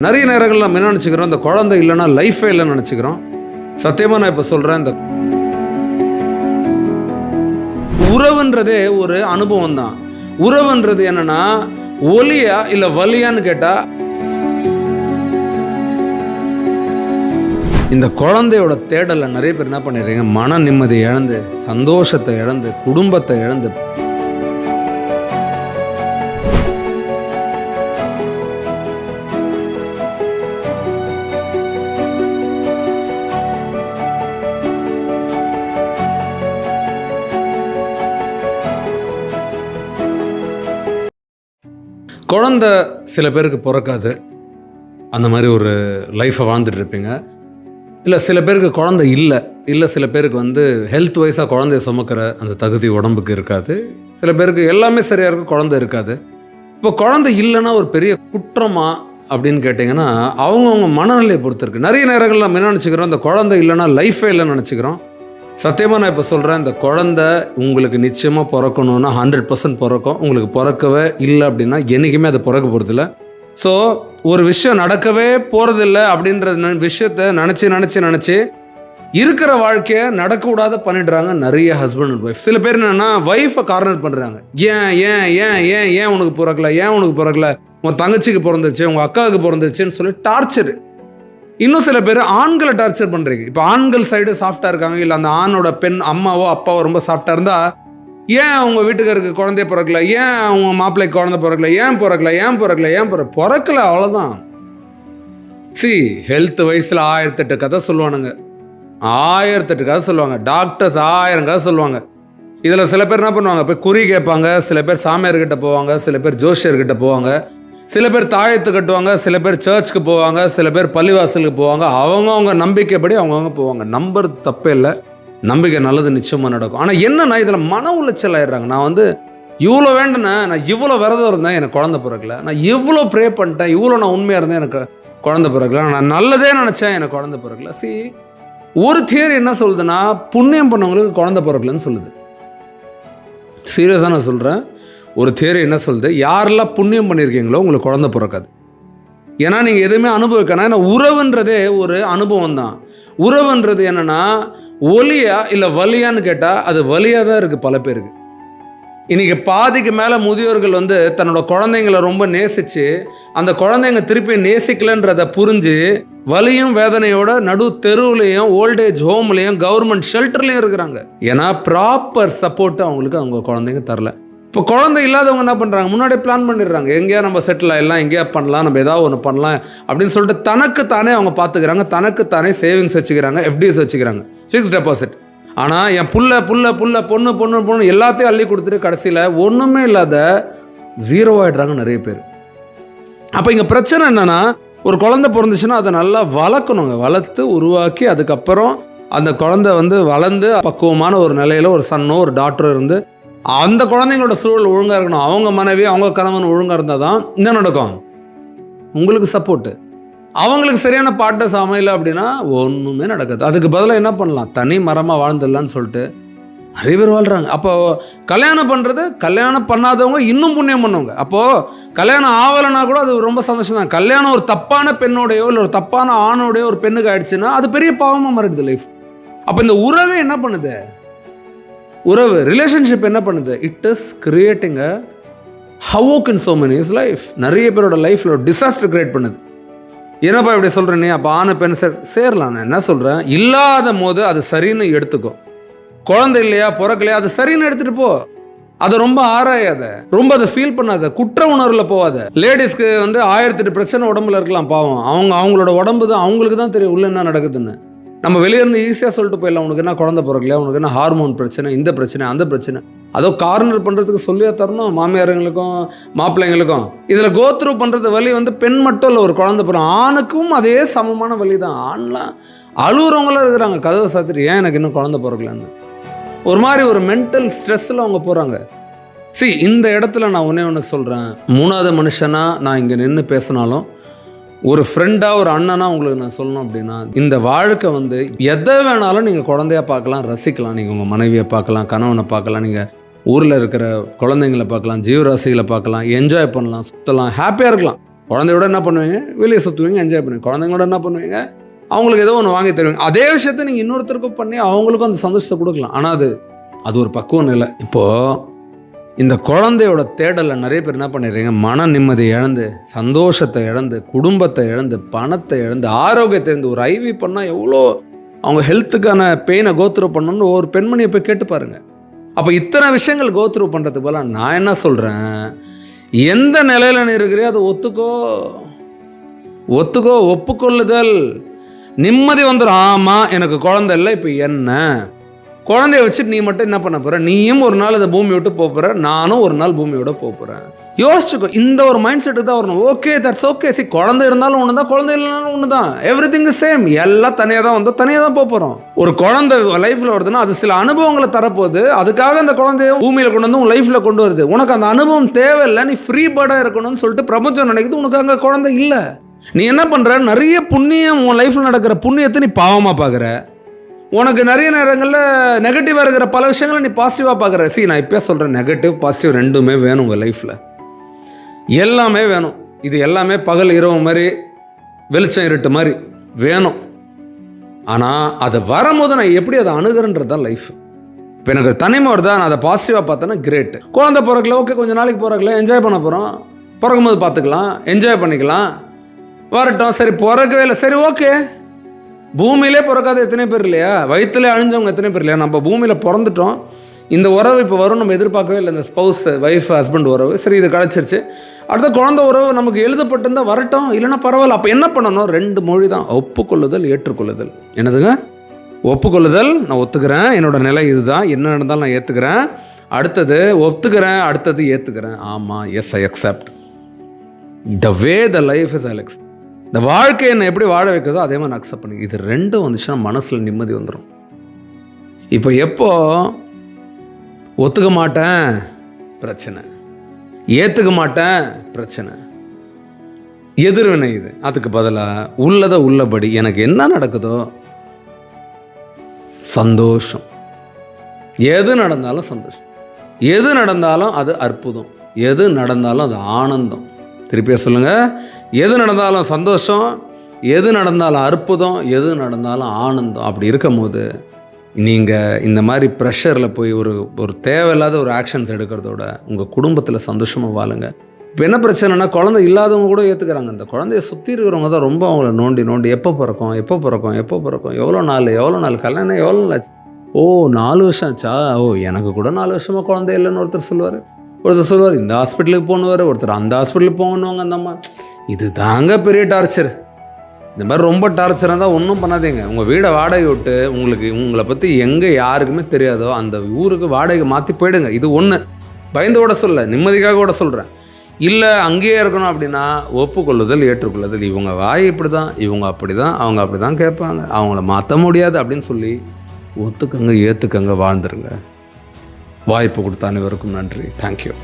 நிறைய நேரங்கள் நம்ம என்ன நினச்சிக்கிறோம்? இந்த குழந்தை இல்லைன்னா லைஃபே இல்லைன்னு நினச்சிக்கிறோம். சத்தியமாக நான் இப்போ சொல்கிறேன் இந்த உறவுன்றதே ஒரு அனுபவம் தான் உறவுன்றது என்னன்னா ஒலியா இல்லை வலியான்னு கேட்டால் இந்த குழந்தையோட தேடலை நிறைய பேர் என்ன பண்ணிடுறீங்க மன நிம்மதி இழந்து சந்தோஷத்தை இழந்து குடும்பத்தை இழந்து குழந்த சில பேருக்கு பிறக்காது. அந்த மாதிரி ஒரு லைஃப்பை வாழ்ந்துட்டு இருப்பீங்க. இல்லை சில பேருக்கு குழந்தை இல்லை. இல்லை சில பேருக்கு வந்து ஹெல்த் வைஸாக குழந்தைய சுமக்கிற அந்த தகுதி உடம்புக்கு இருக்காது. சில பேருக்கு எல்லாமே சரியாக இருக்கும் குழந்தை இருக்காது. இப்போ குழந்தை இல்லைன்னா ஒரு பெரிய குற்றமா அப்படின்னு கேட்டிங்கன்னா அவங்கவுங்க மனநிலையை பொறுத்துருக்கு நிறைய நேரங்களில் நம்ம என்ன நினச்சிக்கிறோம்? அந்த குழந்தை இல்லைன்னா லைஃபே இல்லைன்னு நினச்சிக்கிறோம். சத்தியமாக நான் இப்போ சொல்கிறேன் இந்த குழந்தை உங்களுக்கு நிச்சயமாக பிறக்கணும்னா ஹண்ட்ரட் பர்சன்ட் பிறக்கும். உங்களுக்கு பிறக்கவே இல்லை அப்படின்னா என்றைக்குமே அது பிறக்க போகிறதில்ல ஸோ ஒரு விஷயம் நடக்கவே போகிறதில்ல அப்படின்ற விஷயத்த நினச்சி நினச்சி நினச்சி இருக்கிற வாழ்க்கையை நடக்கக்கூடாத பண்ணிடுறாங்க நிறைய ஹஸ்பண்ட் அண்ட் ஒய்ஃப் சில பேர் என்னென்னா ஒய்ஃபை கார்னர் பண்ணுறாங்க ஏன் ஏன் ஏன் ஏன் ஏன் உனக்கு பிறக்கல? ஏன் உனக்கு பிறக்கல? உன் தங்கச்சிக்கு பிறந்துச்சு உங்கள் அக்காவுக்கு பிறந்துச்சுன்னு சொல்லி டார்ச்சரு இன்னும் சில பேர் ஆண்களை டார்ச்சர் பண்ணுறீங்க இப்போ ஆண்கள் சைடு சாஃப்டாக இருக்காங்க இல்லை அந்த ஆணோட பெண் அம்மாவோ அப்பாவோ ரொம்ப சாஃப்டாக இருந்தால் ஏன் அவங்க வீட்டுக்காருக்கு குழந்தைய பிறக்கல? ஏன் அவங்க மாப்பிள்ளைக்கு குழந்தை பிறக்கல? ஏன் பிறக்கல? ஏன் பிறக்கல? ஏன் பிற பிறக்கல அவ்வளோதான் சி ஹெல்த் வயசில் ஆயிரத்தெட்டு கதை சொல்லுவானுங்க. ஆயிரத்தெட்டு கதை சொல்லுவாங்க. டாக்டர்ஸ் ஆயிரம் கதை சொல்லுவாங்க. இதில் சில பேர் என்ன பண்ணுவாங்க? போய் குறி கேட்பாங்க சில பேர் சாமியார்கிட்ட போவாங்க சில பேர் ஜோஷியர்கிட்ட போவாங்க. சில பேர் தாயத்து கட்டுவாங்க சில பேர் சர்ச்சுக்கு போவாங்க சில பேர் பள்ளிவாசலுக்கு போவாங்க. அவங்கவுங்க நம்பிக்கைப்படி அவங்கவுங்க போவாங்க. நம்புறது தப்பே இல்லை. நம்பிக்கை நல்லது நிச்சயமாக நடக்கும். ஆனால் என்னன்னா இதில் மன உளைச்சல் ஆயிடுறாங்க. நான் வந்து இவ்வளோ வேண்டினேன் நான் இவ்வளோ விரதம் இருந்தேன் எனக்கு குழந்த பிறக்கல. நான் இவ்வளோ ப்ரே பண்ணிட்டேன் இவ்வளோ நான் உண்மையாக இருந்தேன் எனக்கு குழந்த பிறக்கல. நான் நல்லதே நினச்சேன் எனக்கு குழந்த பிறக்கல. சி ஒரு தியரி என்ன சொல்லுதுன்னா புண்ணியம் பண்ணவங்களுக்கு குழந்த பிறக்கலன்னு சொல்லுது. சீரியஸாக நான் சொல்கிறேன் ஒரு தேர் என்ன சொல்லுது? யாரெல்லாம் புண்ணியம் பண்ணியிருக்கீங்களோ உங்களுக்கு குழந்தை பிறக்காது. ஏன்னா நீங்கள் எதுவுமே அனுபவிக்கணும் ஏன்னா உறவுன்றதே ஒரு அனுபவம் தான் உறவுன்றது என்னென்னா ஒலியா இல்லை வலியான்னு கேட்டால் அது வலியாக தான் இருக்குது பல பேருக்கு. இன்றைக்கி பாதிக்கு மேலே முதியோர்கள் வந்து தன்னோட குழந்தைங்களை ரொம்ப நேசித்து அந்த குழந்தைங்க திருப்பி நேசிக்கலன்றத புரிஞ்சு வலியும் வேதனையோட நடு தெருவுலையும் ஓல்டேஜ் ஹோம்லேயும் கவர்மெண்ட் ஷெல்டர்லேயும் இருக்கிறாங்க. ஏன்னா ப்ராப்பர் சப்போர்ட்டு அவங்களுக்கு அவங்க குழந்தைங்க தரல. இப்போ குழந்தை இல்லாதவங்க என்ன பண்ணுறாங்க முன்னாடியே பிளான் பண்ணிடுறாங்க. எங்கேயா நம்ம செட்டில் ஆகிடலாம் எங்கேயா பண்ணலாம் நம்ம ஏதாவது ஒன்று பண்ணலாம் அப்படின்னு சொல்லிட்டு தனக்கு தானே அவங்க பார்த்துக்கிறாங்க. தனக்கு தானே சேவிங்ஸ் வச்சுக்கிறாங்க எஃப்டிஎஸ் வச்சுக்கிறாங்க. ஃபிக்ஸ் டெபாசிட் ஆனால் என் புள்ள புள்ள புள்ள பொண்ணு பொண்ணு பொண்ணு எல்லாத்தையும் அள்ளி கொடுத்துட்டு கடைசியில் ஒன்றுமே இல்லாத ஜீரோ ஆகிடுறாங்க நிறைய பேர். அப்போ இங்கே பிரச்சனை என்னன்னா ஒரு குழந்தை பிறந்துச்சுன்னா அதை நல்லா வளர்க்கணுங்க. வளர்த்து உருவாக்கி அதுக்கப்புறம் அந்த குழந்தை வந்து வளர்ந்து பக்குவமான ஒரு நிலையில் ஒரு சன்னோ ஒரு டாக்டரோ இருந்து அந்த குழந்தைங்களோட சூழல் ஒழுங்காக இருக்கணும். அவங்க மனைவி அவங்க கணவன் ஒழுங்காக இருந்தால் தான் என்ன நடக்கும்? உங்களுக்கு சப்போர்ட்டு அவங்களுக்கு சரியான பாட்டை சமையல அப்படின்னா ஒன்றுமே நடக்காது. அதுக்கு பதிலாக என்ன பண்ணலாம்? தனி மரமாக வாழ்ந்துடலான்னு சொல்லிட்டு நிறைய பேர் வாழ்கிறாங்க அப்போ கல்யாணம் பண்ணுறது கல்யாணம் பண்ணாதவங்க இன்னும் புண்ணியம் பண்ணுவாங்க. அப்போது கல்யாணம் ஆகலைன்னா கூட அது ரொம்ப சந்தோஷம் தான். கல்யாணம் ஒரு தப்பான பெண்ணோடையோ இல்லை ஒரு தப்பான ஆணோடையோ ஒரு பெண்ணுக்கு ஆயிடுச்சுன்னா அது பெரிய பாவமாக மாறிடுது லைஃப் அப்போ இந்த உறவே என்ன பண்ணுது? உறவு ரிலேஷன்ஷிப் என்ன பண்ணுது? It is creating a havoc in so many is life நிறைய பேரோட லைஃப்பில் டிசாஸ்டர் கிரியேட் பண்ணுது. என்னப்பா இப்படி சொல்கிறேனே அப்போ ஆணை பெண் சேர் சேரலாம். நான் என்ன சொல்கிறேன் இல்லாத போது அது சரின்னு எடுத்துக்கோ. குழந்தை இல்லையா பிறக்கலையா அது சரின்னு எடுத்துகிட்டு போ. அதை ரொம்ப ஆராயாத. ரொம்ப அதை ஃபீல் பண்ணாத. குற்ற உணர்வில் போகாத லேடிஸ்க்கு வந்து ஆயிரத்தெட்டு பிரச்சனை உடம்புல இருக்கலாம் பாவம். அவங்க அவங்களோட உடம்பு தான் அவங்களுக்கு தான் தெரியும் உள்ள என்ன நடக்குதுன்னு. நம்ம வெளியே இருந்து ஈஸியாக சொல்லிட்டு போயிடலாம். உனக்கு என்ன குழந்தை பிறக்கலையா? உனக்கு என்ன ஹார்மோன் பிரச்சனை? இந்த பிரச்சனை அந்த பிரச்சனை. அதோ கார்னர் பண்ணுறதுக்கு சொல்லியே தரணும். மாமியாருங்களுக்கும் மாப்பிள்ளைங்களுக்கும். இதில் கோத்ரூ பண்ணுறது வழி வந்து பெண் மட்டும் இல்லை ஒரு குழந்தை பிறகு ஆணுக்கும் அதே சமமான வழி தான் ஆண்லாம் அழுகுறவங்களாம் இருக்கிறாங்க. கதவை சாத்திட்டு ஏன் எனக்கு இன்னும் குழந்தை பிறக்கலன்னு? ஒரு மாதிரி ஒரு மென்டல் ஸ்ட்ரெஸ்ஸில் அவங்க போகிறாங்க சி இந்த இடத்துல நான் ஒன்றே ஒன்று சொல்கிறேன் மூணாவது மனுஷனா நான் இங்கே நின்று பேசினாலும் ஒரு ஃப்ரெண்டாக ஒரு அண்ணனாக உங்களுக்கு நான் சொல்லணும் அப்படின்னா இந்த வாழ்க்கை வந்து எதை வேணாலும் நீங்கள் குழந்தைய பார்க்கலாம் ரசிக்கலாம். நீங்கள் உங்கள் மனைவியை பார்க்கலாம் கணவனை பார்க்கலாம் நீங்கள் ஊரில் இருக்கிற குழந்தைங்களை பார்க்கலாம் ஜீவராசிகளை பார்க்கலாம் என்ஜாய் பண்ணலாம் சுற்றலாம் ஹாப்பியாக இருக்கலாம். குழந்தையோட என்ன பண்ணுவீங்க? வெளியே சுற்றுவீங்க என்ஜாய் பண்ணுவீங்க. குழந்தைங்களோட என்ன பண்ணுவீங்க? அவங்களுக்கு ஏதோ ஒன்று வாங்கி தருவீங்க. அதே விஷயத்த நீங்கள் இன்னொருத்தருக்கும் பண்ணி அவங்களுக்கும் அந்த சந்தோஷத்தை கொடுக்கலாம். ஆனால் அது அது ஒரு பக்குவம் இல்லை. இப்போது இந்த குழந்தையோட தேடலில் நிறைய பேர் என்ன பண்ணிடுறீங்க மன நிம்மதி இழந்து சந்தோஷத்தை இழந்து குடும்பத்தை இழந்து பணத்தை இழந்து ஆரோக்கியத்தை இழந்து ஒரு ஐவி பண்ணால் எவ்வளோ அவங்க ஹெல்த்துக்கான பெயினை கோத்ரூ பண்ணணும்னு ஒரு பெண்மணியை போய் கேட்டு பாருங்கள் அப்போ இத்தனை விஷயங்கள் கோத்ரூ பண்ணுறதுக்கு போல நான் என்ன சொல்கிறேன் எந்த நிலையில் நீ இருக்கிறியோ அதை ஒத்துக்கோ. ஒத்துக்கோ ஒப்புக்கொள்ளுதல். நிம்மதி வந்துடும் ஆமாம் எனக்கு குழந்தை இல்லை இப்போ என்ன? குழந்தைய வச்சுட்டு நீ மட்டும் என்ன பண்ண போகிற நீயும் ஒரு நாள் அதை பூமி விட்டு போக நானும் ஒரு நாள் பூமியோட போகிறேன் யோசிச்சுக்கோ இந்த ஒரு மைண்ட் செட்டுக்கு தான் வரணும். ஓகே தட்ஸ் ஓகே சி குழந்தை இருந்தாலும் ஒன்று தான் குழந்தை இல்லைனாலும் ஒன்று தான் எவ்ரி திங் சேம் எல்லாம் தனியாக தான் வந்தோம் தனியாக தான் போக போகிறோம் ஒரு குழந்தை லைஃப்பில் வருதுன்னா அது சில அனுபவங்களை தரப்போகுது. அதுக்காக அந்த குழந்தைய பூமியில் கொண்டு வந்து உன் லைஃப்பில் கொண்டு வருது. உனக்கு அந்த அனுபவம் தேவையில்லை நீ ஃப்ரீ பேர்டாக இருக்கணும்னு சொல்லிட்டு பிரபஞ்சம் நினைக்குது உனக்கு அங்கே குழந்தை இல்லை. நீ என்ன பண்ணுற நிறைய புண்ணியம் உன் லைஃப்பில் நடக்கிற புண்ணியத்தை நீ பாவமாக பார்க்குற. உனக்கு நிறைய நேரங்களில் நெகட்டிவாக இருக்கிற பல விஷயங்களை நீ பாசிட்டிவாக பார்க்குற. சி நான் இப்போ சொல்கிறேன் நெகட்டிவ் பாசிட்டிவ் ரெண்டுமே வேணும் உங்கள் லைஃப்பில் எல்லாமே வேணும். இது எல்லாமே பகல் இரவு மாதிரி வெளிச்சம் இருட்டு மாதிரி வேணும். ஆனால் அதை வரும்போது நான் எப்படி அதை அணுகிறன்றது தான் லைஃப் இப்போ எனக்கு தனிமை வருதா? நான் அதை பாசிட்டிவாக பார்த்தேன்னா கிரேட்டு குழந்தை பிறக்கல ஓகே கொஞ்சம் நாளைக்கு பிறக்கல என்ஜாய் பண்ண போகிறோம் பிறக்கும்போது பார்த்துக்கலாம் என்ஜாய் பண்ணிக்கலாம். வரட்டும் சரி பிறக்கவே இல்லை. சரி ஓகே பூமியிலே பிறக்காத எத்தனை பேர் இல்லையா? வயிற்றுல அழிஞ்சவங்க எத்தனை பேர் இல்லையா? நம்ம பூமியில் பிறந்துட்டோம். இந்த உறவு இப்போ வரும் நம்ம எதிர்பார்க்கவே இல்லை. இந்த ஸ்பௌஸ் ஒய்ஃப் ஹஸ்பண்ட் உறவு. சரி இது கிடச்சிருச்சு. அடுத்த குழந்த உறவு நமக்கு எழுதப்பட்டிருந்தால் வரட்டும். இல்லைன்னா பரவாயில்ல. அப்போ என்ன பண்ணணும்? ரெண்டு மொழி தான் ஒப்புக்கொள்ளுதல் ஏற்றுக்கொள்ளுதல். என்னதுங்க? ஒப்புக்கொள்ளுதல். நான் ஒத்துக்கிறேன். என்னோட நிலை இதுதான். என்ன நடந்தாலும் நான் ஏற்றுக்கிறேன் அடுத்தது ஒத்துக்கிறேன். அடுத்தது ஏற்றுக்கிறேன் ஆமாம் yes I accept the way the life is Alex இந்த வாழ்க்கை என்னை எப்படி வாழ வைக்கிறதோ அதே மாதிரி நான் அக்செப்ட் பண்ணி. இது ரெண்டும் வந்துச்சுன்னா மனசில் நிம்மதி வந்துடும் இப்போ எப்போ ஒத்துக்க மாட்டேன்? பிரச்சனை. ஏற்றுக்க மாட்டேன்? பிரச்சனை. எதிர்வினை இது. அதுக்கு பதிலாக உள்ளதை உள்ளபடி எனக்கு என்ன நடக்குதோ? சந்தோஷம். எது நடந்தாலும் சந்தோஷம். எது நடந்தாலும் அது அற்புதம். எது நடந்தாலும் அது ஆனந்தம். திருப்பியாக சொல்லுங்கள் எது நடந்தாலும் சந்தோஷம் எது நடந்தாலும் அற்புதம் எது நடந்தாலும் ஆனந்தம். அப்படி இருக்கும் போது நீங்கள் இந்த மாதிரி ப்ரெஷரில் போய் ஒரு ஒரு தேவையில்லாத ஒரு ஆக்ஷன்ஸ் எடுக்கிறதோட உங்கள் குடும்பத்தில் சந்தோஷமாக வாழுங்க. இப்போ என்ன பிரச்சனைனா குழந்தை இல்லாதவங்க கூட ஏற்றுக்கிறாங்க இந்த குழந்தைய சுற்றி இருக்கிறவங்க தான் ரொம்ப அவங்கள நோண்டி நோண்டி எப்போ பிறக்கும் எப்போ பிறக்கும் எப்போ பிறக்கும் எவ்வளோ நாள் எவ்வளோ நாள் கல்யாணம் எவ்வளோ நாள் ஆச்சு? ஓ நாலு வருஷம் ஆச்சா? ஓ எனக்கு கூட நாலு வருஷமாக குழந்தை இல்லைன்னு ஒருத்தர் சொல்லுவார். ஒருத்தர் சொல்லுவார் இந்த ஹாஸ்பிட்டலுக்கு போகணுவார் ஒருத்தர் அந்த ஹாஸ்பிட்டலுக்கு போகணுவாங்க அந்த அம்மா. இது தாங்க பெரிய டார்ச்சர் இந்த மாதிரி ரொம்ப டார்ச்சராக தான் ஒன்றும் பண்ணாதீங்க. உங்கள் வீடை வாடகை விட்டு உங்களுக்கு உங்களை பற்றி எங்கே யாருக்குமே தெரியாதோ அந்த ஊருக்கு வாடகை மாற்றி போயிடுங்க. இது ஒன்று பயந்து கூட சொல்ல நிம்மதிக்காக கூட சொல்கிறேன் இல்லை அங்கேயே இருக்கணும் அப்படின்னா ஒப்புக்கொள்ளுதல் ஏற்றுக்கொள்ளுதல். இவங்க வாய் இப்படி தான் இவங்க அப்படி தான் அவங்க அப்படி தான் கேட்பாங்க. அவங்கள மாற்ற முடியாது அப்படின்னு சொல்லி ஒத்துக்கங்க ஏற்றுக்கங்க வாழ்ந்துருங்க. வாய்ப்பு கொடுத்த அனைவருக்கும் நன்றி. தேங்க்யூ